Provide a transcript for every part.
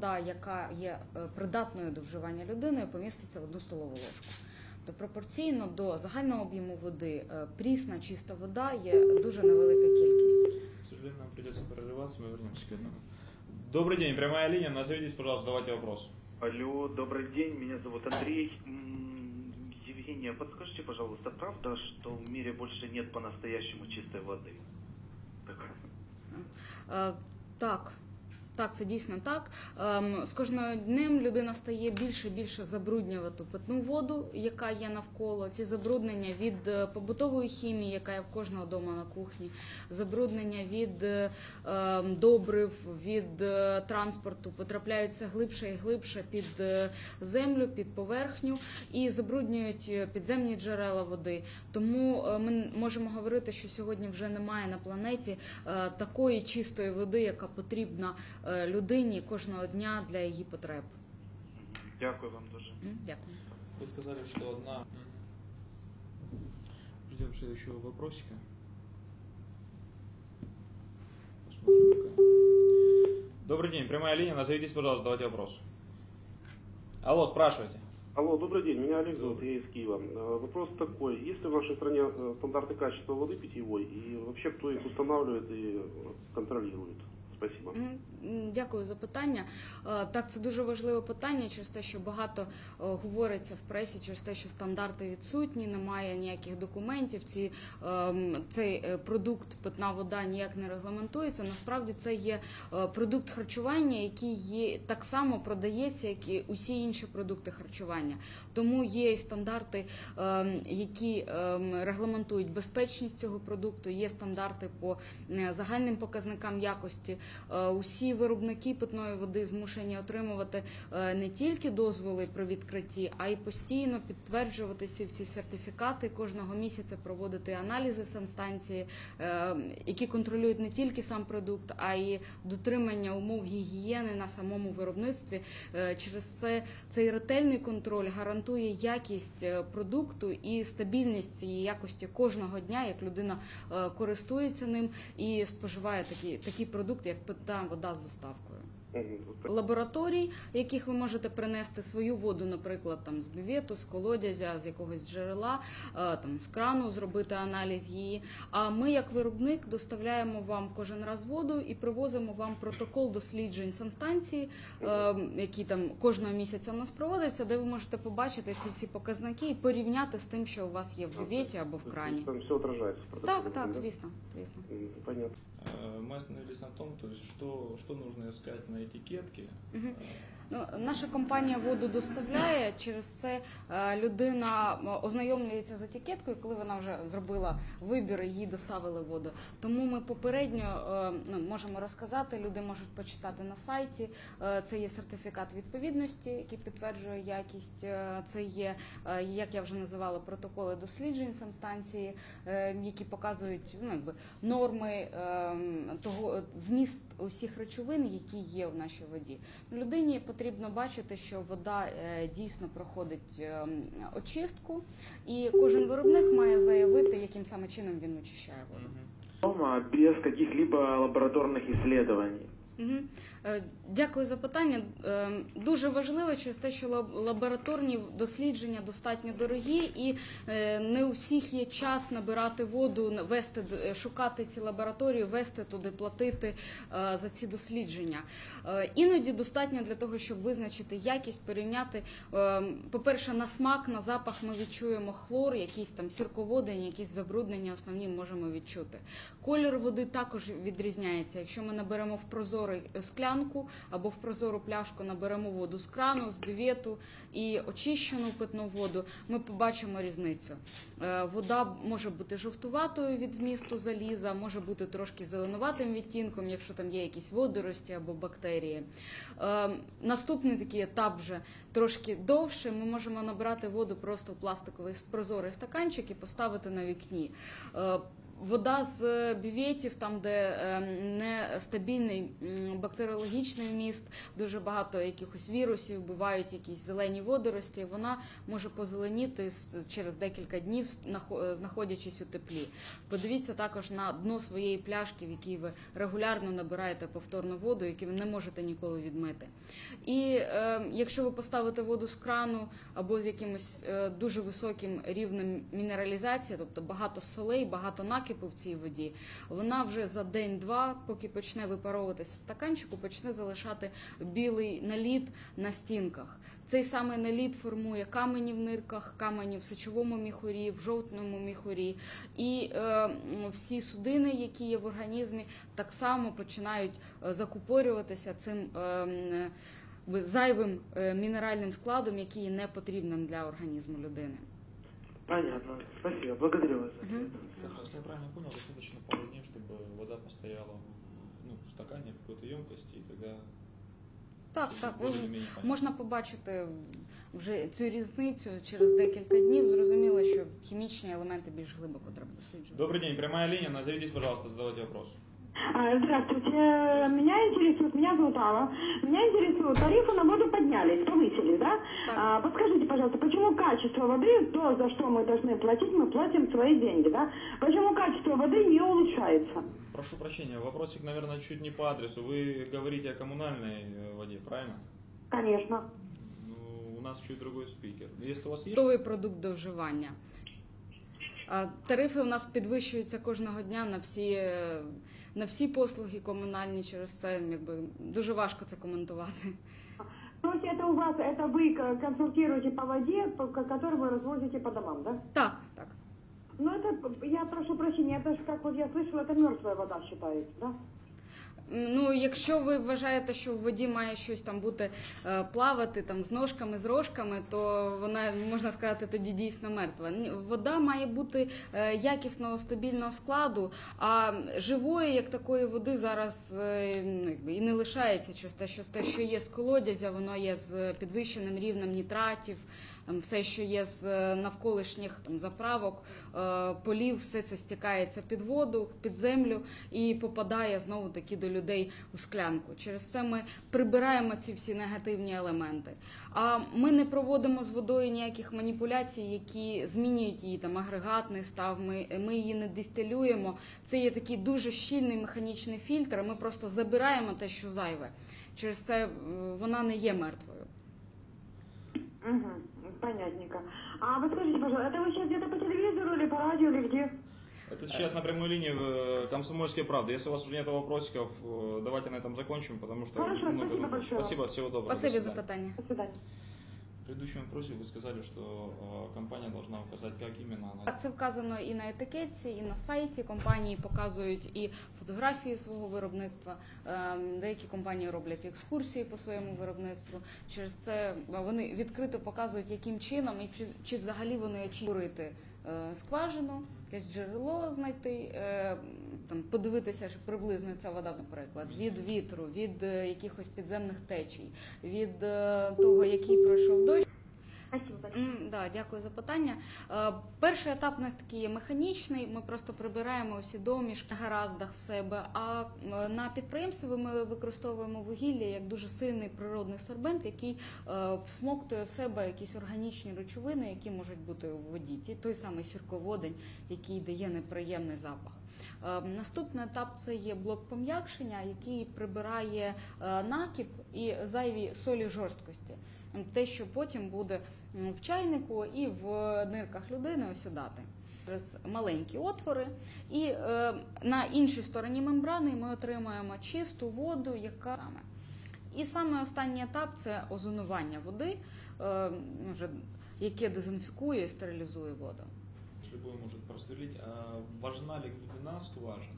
вода, яка є е, придатною до вживання людиною, поміститься в одну столову ложку. То пропорційно до загального об'єму води е, прісна чиста вода є дуже невелика кількість. К сожалению, нам придется прерываться, мы вернемся к этому. Добрый день, прямая линия, назовитесь, пожалуйста, давайте вопрос. Алло, добрый день, меня зовут Андрей. М, Евгения, подскажите, пожалуйста, правда, что в мире больше нет по-настоящему чистой воды? Так. Е, Так, так, це дійсно так. Ем, З кожним днем людина стає більше і більше забруднювати питну воду, яка є навколо. Ці забруднення від е, побутової хімії, яка є в кожного дома на кухні, забруднення від е, ем, добрив, від е, транспорту потрапляють все глибше і глибше під землю, під поверхню і забруднюють підземні джерела води. Тому ми можемо говорити, що сьогодні вже немає на планеті такої чистої води, яка потрібна людині кожного дня для її потреб. Мгм. Дякую вам дуже. М, Дякую. Вы сказали, что одна... Мгм. Ждем следующего вопросика. Посмотрим пока. Добрый день, прямая линия, назовитесь, пожалуйста, давайте вопрос. Алло, спрашивайте. Алло, добрый день, меня Олег зовут, я из Киева. Э, Вопрос такой, есть ли в нашей стране э, стандарты качества воды питьевой и вообще кто их устанавливает и э, контролирует? Спасибо. Дякую за питання. Е, Так, це дуже важливе питання через те, що багато е, говориться в пресі, через те, що стандарти відсутні, немає ніяких документів. Ці ем, цей е, продукт питна вода ніяк не регламентується. Насправді це є е, продукт харчування, який є так само продається, як і усі інші продукти харчування. Тому є і стандарти, які регламентують безпечність цього продукту. Є стандарти по е, загальним показникам якості. Е, Усі виробники питної води змушені отримувати е, не тільки дозволи при відкритті, а й постійно підтверджувати всі сертифікати кожного місяця, проводити аналізи санстанції, е, які контролюють не тільки сам продукт, а й дотримання умов гігієни на самому виробництві. Через це цей ретельний контроль гарантує якість продукту і стабільність цієї якості кожного дня, як людина користується ним і споживає такий, такий продукт, як питна вода з доставкою. Лабораторій, яких ви можете принести свою воду, наприклад, там з бювету, з колодязя, з якогось джерела, е, там з крану, зробити аналіз її. А ми, як виробник, доставляємо вам кожен раз воду і привозимо вам протокол досліджень санстанції, е, які там кожного місяця у нас проводяться, де ви можете побачити ці всі показники і порівняти з тим, що у вас є в бюветі або в крані. Там все отражается в протоколе, Так, так, звісно, звісно. Понятно. Э, Мы остановились на том, то есть, что, что нужно искать на этикетке. Мгм. Ну, наша компанія воду доставляє. Через це е, людина ознайомлюється з етикеткою, коли вона вже зробила вибір, їй доставили воду. Тому ми попередньо е, ну, можемо розказати. Люди можуть почитати на сайті. Е, Це є сертифікат відповідності, який підтверджує якість. Це є, як я вже називала, протоколи досліджень санстанції, які показують ну, якби, норми того вміст усіх речовин, які є в нашій воді. Людині потрібно бачити, що вода е, дійсно проходить е, очистку, і кожен виробник має заявити, яким саме чином він очищає воду. без каких-либо лабораторных исследований. Мгм. Е, Дякую за питання. Е, Дуже важливо через те, що лабораторні дослідження достатньо дорогі, і е, не у всіх є час набирати воду, вести, шукати ці лабораторії, вести туди, платити за ці дослідження. Іноді достатньо для того, щоб визначити якість, порівняти. По-перше, на смак, на запах ми відчуємо хлор, якісь там сірководень, якісь забруднення основні можемо відчути. Колір води також відрізняється. Якщо ми наберемо в прозорий е, склянку або в прозору пляшку, наберемо воду з крану, з бювету і очищену питну воду, ми побачимо різницю. Е, Вода може бути жовтуватою від вмісту заліза, може бути трошки зеленуватим відтінком, якщо там є якісь водорості або бактерії. Е, Наступний такий етап вже трошки довше. Ми можемо набрати воду просто в пластиковий прозорий стаканчик і поставити на вікні. Вода з е, бюветів, там, де е, нестабільний бактеріологічний вміст, дуже багато якихось вірусів, бувають якісь зелені водорості, вона може позеленіти через декілька днів, е, знаходячись у теплі. Подивіться також на дно своєї пляшки, в якій ви регулярно набираєте повторну воду, яку ви не можете ніколи відмити. І е, якщо ви поставите воду з крану або з якимось дуже високим рівнем мінералізації, тобто багато солей, багато накипу в цій воді, вона вже за день-два, поки почне випаровуватися стаканчику, почне залишати білий наліт на стінках. Цей самий наліт формує камені в нирках, камені в сечовому міхурі, в жовтному міхурі. І е, всі судини, які є в організмі, так само починають е, закупорюватися цим. е, зайвим е, мінеральним складом, який є непотрібним для організму людини. Понятно. Спасибо. Благодарю вас. за Мгм. ответ. Так, Если я правильно понял, достаточно пару дней, чтобы вода постояла в, ну, в стакане, в какой-то емкости, и тогда Так, всё так, более ви- или менее понятно. можна побачити вже цю різницю через декілька днів. Зрозуміло, що хімічні елементи більш глибоко треба досліджувати. Добрый день, прямая линия, назовитесь, пожалуйста, задавайте вопрос. А, Здравствуйте. Э, Меня интересует, меня зовут Алла. Меня интересует, тарифы на воду поднялись, повысились, да? Так. А, подскажите, пожалуйста, почему качество воды, то, за что мы должны платить, мы платим свои деньги, да? Почему качество воды не улучшается? Прошу прощения, вопросик, наверное, чуть не по адресу. Вы говорите о коммунальной э, воде, правильно? Конечно. Ну, у нас чуть другой спикер. Если у вас есть... Готовий продукт до вживання. А Тарифи у нас підвищуються кожного дня на всі, е, на всі послуги комунальні через це якби дуже важко це коментувати. То есть это у вас, это вы консультируете по воде, по- ко- которую вы развозите по домам, да? Так, так. Ну это, я прошу прощения, это же, как вот я слышала, это мертвая вода считается, да? Ну, якщо ви вважаєте, що в воді має щось там бути е, плавати там з ножками, з рожками, то вона можна сказати тоді дійсно мертва. Вода має бути е, якісного стабільного складу, а живої як такої води зараз е, і не лишається через те, що те, що є з колодязя, воно є з підвищеним рівнем нітратів. Все, що є з е, навколишніх там заправок, е, полів, все це стікається під воду, під землю і попадає знову таки до людей у склянку. Через це ми прибираємо ці всі негативні елементи. А ми не проводимо з водою ніяких маніпуляцій, які змінюють її там агрегатний став. Ми, ми її не дистилюємо. Це є такий дуже щільний механічний фільтр. Ми просто забираємо те, що зайве. Через це е, вона не є мертвою. Угу, понятненько. А вы скажите, пожалуйста, это вы сейчас где-то по телевизору или по радио или где? Это сейчас на прямой линии в «Комсомольской правды». Если у вас уже нет вопросиков, э, давайте на этом закончим, потому что Хорошо, много спасибо вопросов. большое. Спасибо, всего доброго. Спасибі до за питання. До свидания. В предыдущем вопросе вы сказали, что э, компания должна указать, как именно она... Так, це вказано і на етикетці, і на сайті. Компанії показують і фотографії свого виробництва. Ем, Деякі компанії роблять екскурсії по своєму виробництву. Через це вони відкрито показують, яким чином і чи, чи взагалі вони очікують скважину, якесь джерело знайти, е, там подивитися, що приблизно ця вода, наприклад, від вітру, від е, якихось підземних течій, від е, того, який пройшов дощ. Да, дякую за питання. Е, Перший етап у нас такий механічний. Ми просто прибираємо всі домішки гараздах в себе. А е, на підприємстві ми використовуємо вугілля як дуже сильний природний сорбент, який е, всмоктує в себе якісь органічні речовини, які можуть бути у воді. Той самий сірководень, який дає неприємний запах. Е, Наступний етап це є блок пом'якшення, який прибирає е, накіп і зайві солі жорсткості. Те, що потім буде в чайнику і в нирках людини осідати через маленькі отвори. І е, на іншій стороні мембрани ми отримуємо чисту воду, яка саме. І саме останній етап це озонування води, е, яке дезінфікує і стерилізує воду Если любой может просверлить, а важна ли глубина скважин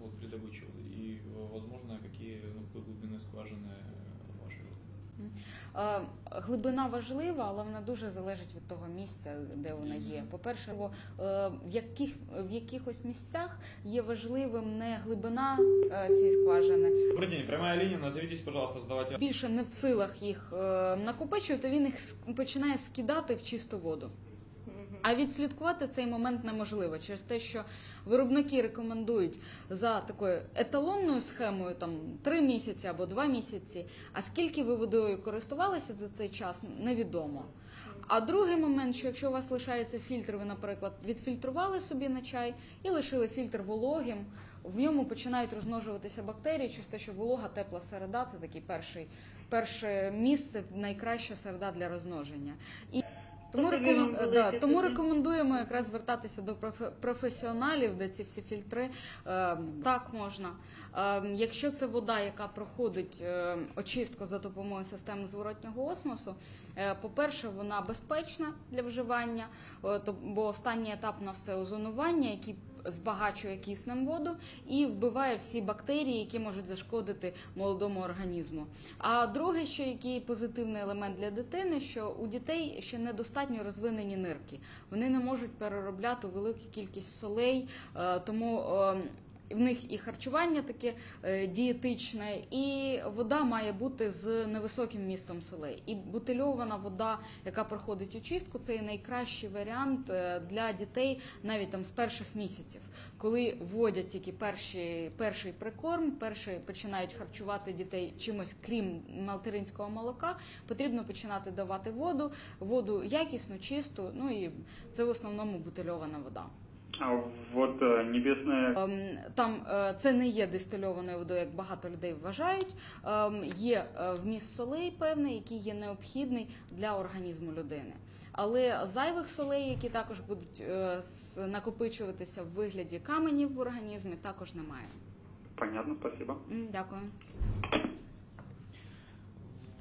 вот, при добыче воды? И, э, возможно, какие ну, какой глубины скважины э, вашей воды? Е, Глибина важлива, але вона дуже залежить від того місця, де вона є. По-перше, бо, е, в, яких, в якихось місцях є важливим не глибина е, цієї скважини, Добрый день, прямая линия, назовитесь, пожалуйста, задавайте більше не в силах їх е, накопичувати, він їх с- починає скидати в чисту воду. А відслідкувати цей момент неможливо через те, що виробники рекомендують за такою еталонною схемою там 3 місяці або 2 місяці. А скільки ви водою користувалися за цей час, невідомо. А другий момент, що якщо у вас лишається фільтр, ви, наприклад, відфільтрували собі на чай і лишили фільтр вологим, в ньому починають розмножуватися бактерії через те, що волога, тепла середа це такий перший, перше місце, найкраща середа для розмноження. І тому, рекомен... да, тому рекомендуємо якраз звертатися до профе- професіоналів, де ці всі фільтри е, так можна. Е, якщо це вода, яка проходить е, очистку за допомогою системи зворотнього осмосу, е, по-перше, вона безпечна для вживання, е, то- бо останній етап у нас це озонування, який збагачує киснем воду і вбиває всі бактерії, які можуть зашкодити молодому організму. А друге, що який позитивний елемент для дитини, що у дітей ще недостатньо розвинені нирки. Вони не можуть переробляти велику кількість солей, е, тому е, в них і харчування таке е, дієтичне, і вода має бути з невисоким містом солей. І бутильована вода, яка проходить очистку, це є найкращий варіант е, для дітей навіть там з перших місяців, коли вводять тільки перші, перший прикорм, перший починають харчувати дітей чимось крім материнського молока. Потрібно починати давати воду, воду якісну, чисту. Ну і це в основному бутильована вода. А вот э, небесная Ем, Там е, це не є дистильованою водою, як багато людей вважають. Ем, Є е, вміст солей певний, який є необхідний для організму людини. Але зайвих солей, які також будуть е, накопичуватися в вигляді каменів в організмі, також немає. Понятно, спасибо. Дякую.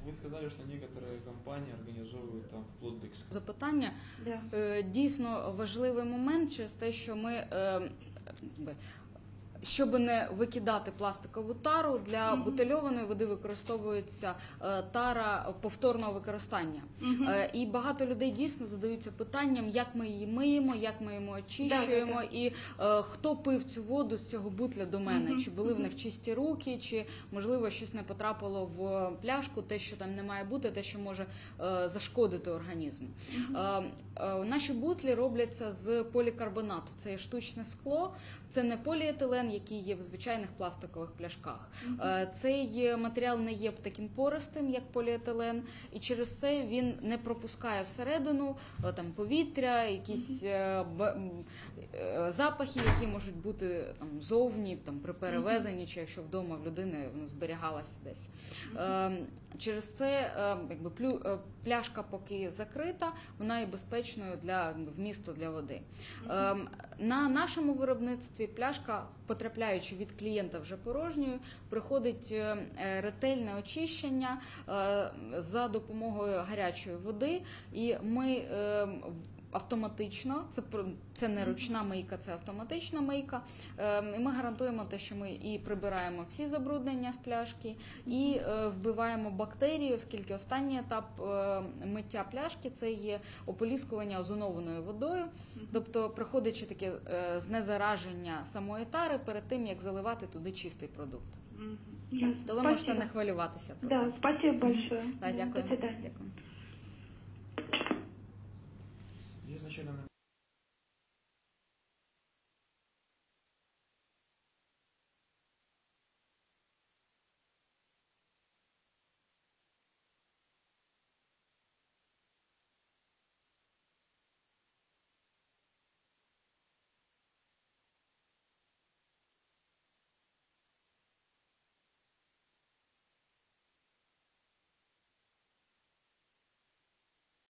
Вы сказали, что некоторые компании организовывают там вплоть до экскурсий. Запитання Да. Е, дійсно важливий момент через те, що ми. щоб не викидати пластикову тару, для бутильованої води використовується е, тара повторного використання. Е, І багато людей дійсно задаються питанням, як ми її миємо, як ми її очищуємо, і е, хто пив цю воду з цього бутля до мене, чи були в них чисті руки, чи можливо щось не потрапило в пляшку, те, що там не має бути, те, що може зашкодити організму. Наші бутлі робляться з полікарбонату. Це є штучне скло, це не поліетилен, який є в звичайних пластикових пляшках. Е, Цей матеріал не є таким пористим, як поліетилен, і через це він не пропускає всередину е, там повітря, якісь е, запахи, які можуть бути там зовні, там при перевезенні, чи якщо вдома в людини воно зберігалося десь. Через це якби плю- пляшка, поки закрита, вона є безпечною для вмісту для води. Е, На нашому виробництві пляшка, потрапляючи від клієнта вже порожньою, проходить е, е, ретельне очищення е, за допомогою гарячої води, і ми автоматично, це це не ручна мийка, це автоматична мийка. Е, І ми гарантуємо те, що ми і прибираємо всі забруднення з пляшки, і е, вбиваємо бактерії, оскільки останній етап е, миття пляшки це є ополіскування озонованою водою, тобто проходячи таке е, знезараження самої тари перед тим, як заливати туди чистий продукт. То ви можете не хвилюватися про Да, це. спасибо большое. Да, дякую. До. Дякую. Я изначально